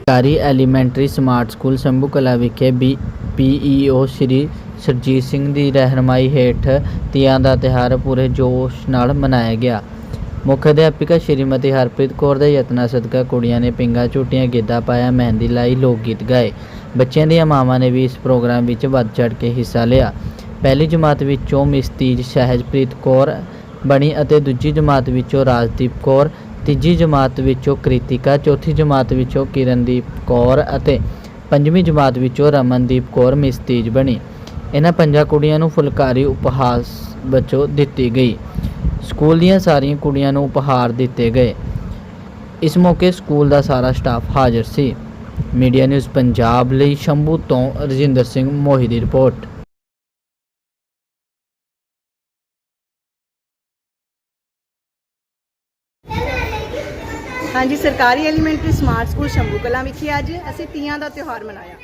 ਸਰਕਾਰੀ elementary smart school Shambhu Kala ਵਿਖੇ B PEO Shri Surjit Singh ਦੀ ਰਹਿਨਮਾਈ ਹੇਠ ਤੀਆਂ ਦਾ ਤਿਉਹਾਰ ਪੂਰੇ ਜੋਸ਼ ਨਾਲ ਮਨਾਇਆ ਗਿਆ। ਮੁੱਖ ਅਧਿਆਪਕਾ ਸ਼੍ਰੀਮਤੀ ਹਰਪ੍ਰੀਤ ਕੌਰ ਦੇ ਯਤਨਾਂ ਸਦਕਾ ਕੁੜੀਆਂ ਨੇ ਪਿੰਗਾ, ਝੂਟੀਆਂ, ਗਿੱਧਾ ਪਾਇਆ, ਮਹਿੰਦੀ ਲਾਈ, ਲੋਕ ਗੀਤ ਗਾਏ। ਬੱਚਿਆਂ ਦੀਆਂ ਮਾਵਾਂ ਨੇ ਵੀ ਇਸ ਪ੍ਰੋਗਰਾਮ ਵਿੱਚ ਵੱਧ ਚੜ੍ਹ ਕੇ ਹਿੱਸਾ ਲਿਆ। ਪਹਿਲੀ ਜਮਾਤ ਵਿੱਚੋਂ ਮਿਸਤੀਜ ਸਹਿਜਪ੍ਰੀਤ ਕੌਰ ਬਣੀ ਅਤੇ ਦੂਜੀ ਜਮਾਤ ਵਿੱਚੋਂ ਰਾਜਦੀਪ ਕੌਰ, ਤੀਜੀ ਜਮਾਤ ਵਿੱਚੋਂ ਕ੍ਰਿਤਿਕਾ, ਚੌਥੀ ਜਮਾਤ ਵਿੱਚੋਂ ਕਿਰਨਦੀਪ ਕੌਰ ਅਤੇ ਪੰਜਵੀਂ ਜਮਾਤ ਵਿੱਚੋਂ ਰਮਨਦੀਪ ਕੌਰ ਮਿਸਤੀਜ ਬਣੀ। ਇਹਨਾਂ ਪੰਜਾਂ ਕੁੜੀਆਂ ਨੂੰ ਫੁਲਕਾਰੀ ਉਪਹਾਰ ਵਜੋਂ ਦਿੱਤੀ ਗਈ। ਸਕੂਲ ਦੀਆਂ ਸਾਰੀਆਂ ਕੁੜੀਆਂ ਨੂੰ ਉਪਹਾਰ ਦਿੱਤੇ ਗਏ। ਇਸ ਮੌਕੇ ਸਕੂਲ ਦਾ ਸਾਰਾ ਸਟਾਫ ਹਾਜ਼ਰ ਸੀ। ਮੀਡੀਆ ਨਿਊਜ਼ ਪੰਜਾਬ ਲਈ ਸ਼ੰਭੂ ਤੋਂ ਰਜਿੰਦਰ ਸਿੰਘ ਮੋਹੀ ਦੀ ਰਿਪੋਰਟ। ਹਾਂਜੀ ਸਰਕਾਰੀ elementary smart school Shambhu Kalan ਵਿਖੇ ਅੱਜ ਅਸੀਂ ਤੀਆਂ ਦਾ ਤਿਉਹਾਰ ਮਨਾਇਆ।